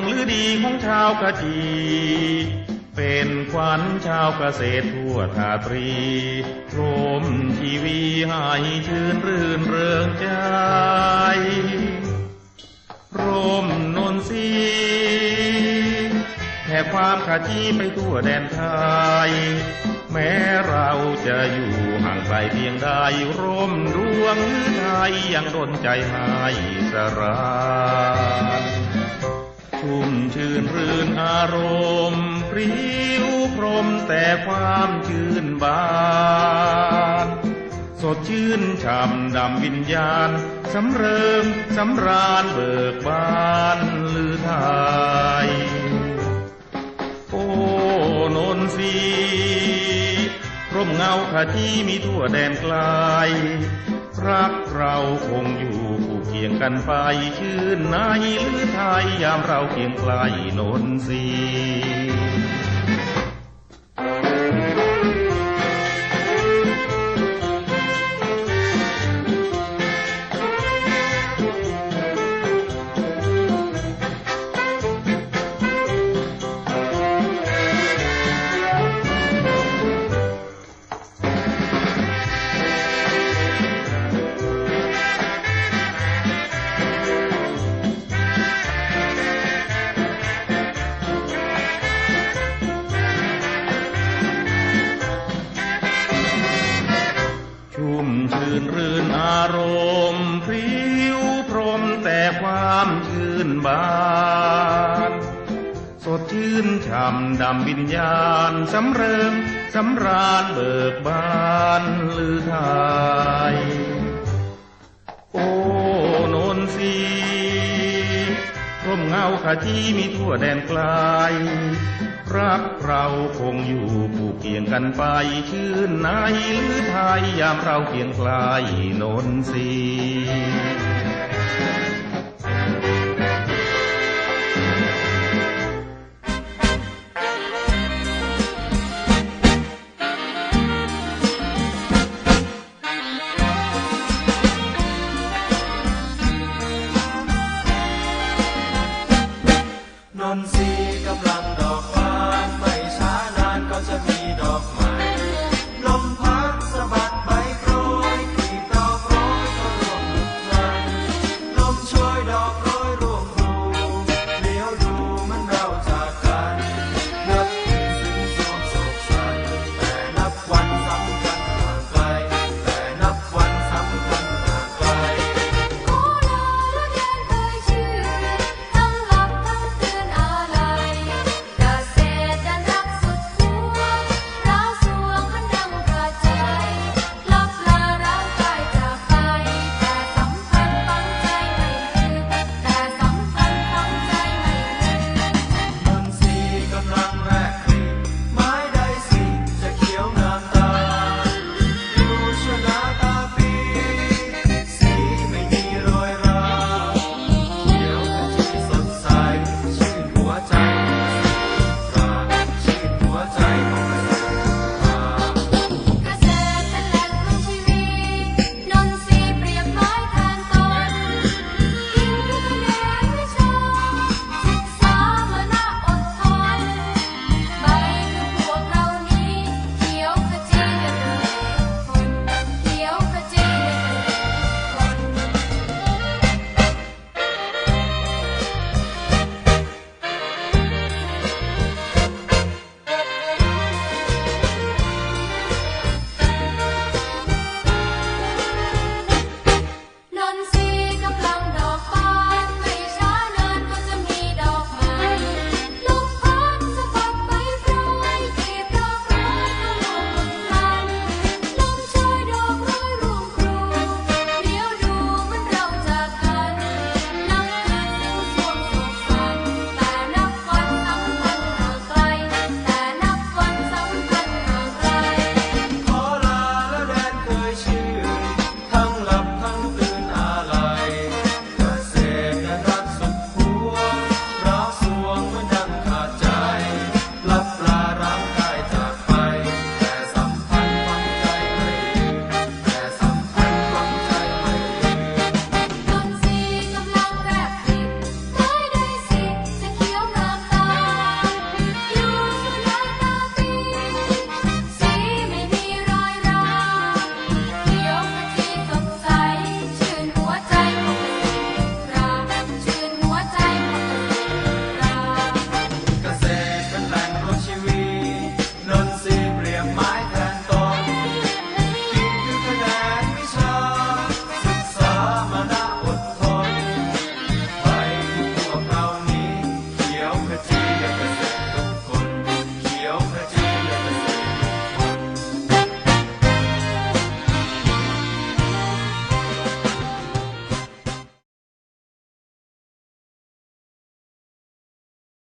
งหรือดีของชาวกะจีเป็นขวัญชาวเกษตรทั่วทาตรีลมชีวีให้ชื่นรื่นเริงใจ ร่มนนทรีแผ่ความขาจีไปทั่วแดนไทย แม้เราจะอยู่ห่างไกลเพียงใดร่มดวงไทยยังดนใจให้สราน ชุ่มชื่นรื่นอารมณ์ปริ้วพรมแต่ความชื่นบานสดชื่นช่ำดำวิญญาณ สำเริงสำราญเบิกบานลือไทย โอ้นนทรีร่มเงาขาจีมีทั่วแดนไกล รักเราคงอยู่ เคียงกันไปชื่นนายหรือไทยยามเราเคียงไกลนนทรี ชุ่มชื่นรื่นอารมณ์พริ้วพรมแต่ความชื่นบานสดชื่นช่ำดำวิญญาณสำเริงสำราญเบิกบานลือไทยโอ้นนทรี ร่มเงาขาจีมีทั่วแดนไกล รักเราคงอยู่ผูกเคียงกันไป ชื่นายหรือไทยยามเราเคียงไกลนนทรี thousand.